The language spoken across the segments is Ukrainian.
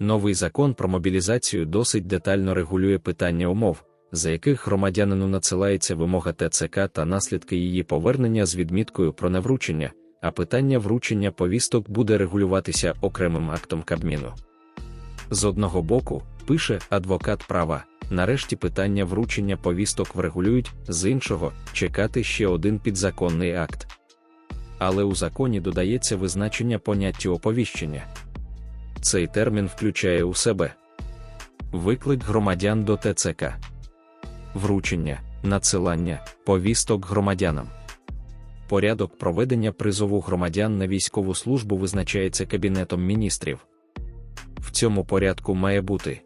Новий закон про мобілізацію досить детально регулює питання умов, за яких громадянину надсилається вимога ТЦК та наслідки її повернення з відміткою про невручення, а питання вручення повісток буде регулюватися окремим актом Кабміну. З одного боку, пише адвокат права, нарешті питання вручення повісток врегулюють, з іншого чекати ще один підзаконний акт. Але у законі додається визначення поняття оповіщення. Цей термін включає у себе виклик громадян до ТЦК, вручення, надсилання, повісток громадянам. Порядок проведення призову громадян на військову службу визначається Кабінетом міністрів. В цьому порядку має бути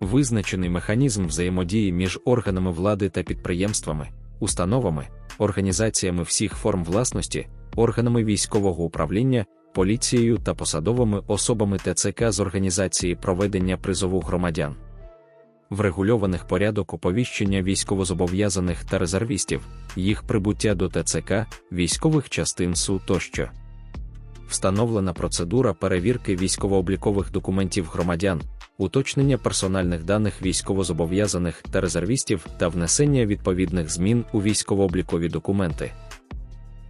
визначений механізм взаємодії між органами влади та підприємствами, установами, організаціями всіх форм власності, органами військового управління, поліцією та посадовими особами ТЦК з організації проведення призову громадян. Врегульованих порядок оповіщення військовозобов'язаних та резервістів, їх прибуття до ТЦК, військових частин СУ тощо. Встановлена процедура перевірки військово-облікових документів громадян, уточнення персональних даних військовозобов'язаних та резервістів та внесення відповідних змін у військово-облікові документи.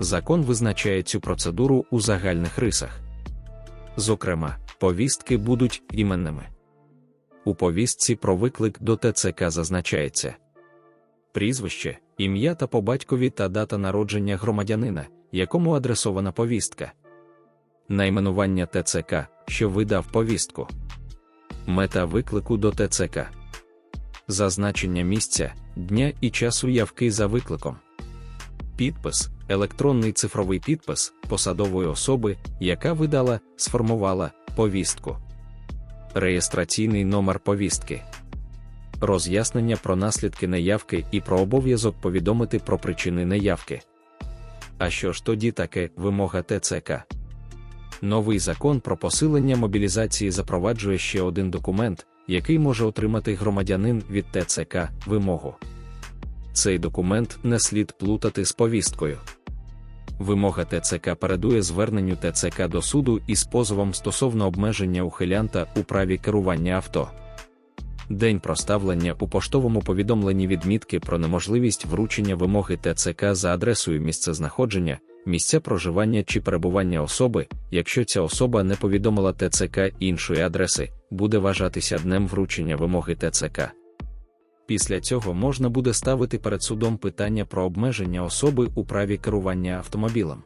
Закон визначає цю процедуру у загальних рисах. Зокрема, повістки будуть іменними. У повістці про виклик до ТЦК зазначається прізвище, ім'я та по батькові та дата народження громадянина, якому адресована повістка, найменування ТЦК, що видав повістку, мета виклику до ТЦК, зазначення місця, дня і часу явки за викликом, підпис, електронний цифровий підпис посадової особи, яка видала, сформувала повістку реєстраційний номер повістки, роз'яснення про наслідки неявки і про обов'язок повідомити про причини неявки. А що ж тоді таке вимога ТЦК? Новий закон про посилення мобілізації запроваджує ще один документ, який може отримати громадянин від ТЦК вимогу. Цей документ не слід плутати з повісткою. Вимога ТЦК передує зверненню ТЦК до суду із позовом стосовно обмеження ухилянта у праві керування авто. День проставлення у поштовому повідомленні відмітки про неможливість вручення вимоги ТЦК за адресою місцезнаходження, місця проживання чи перебування особи, якщо ця особа не повідомила ТЦК іншої адреси, буде вважатися днем вручення вимоги ТЦК. Після цього можна буде ставити перед судом питання про обмеження особи у праві керування автомобілем.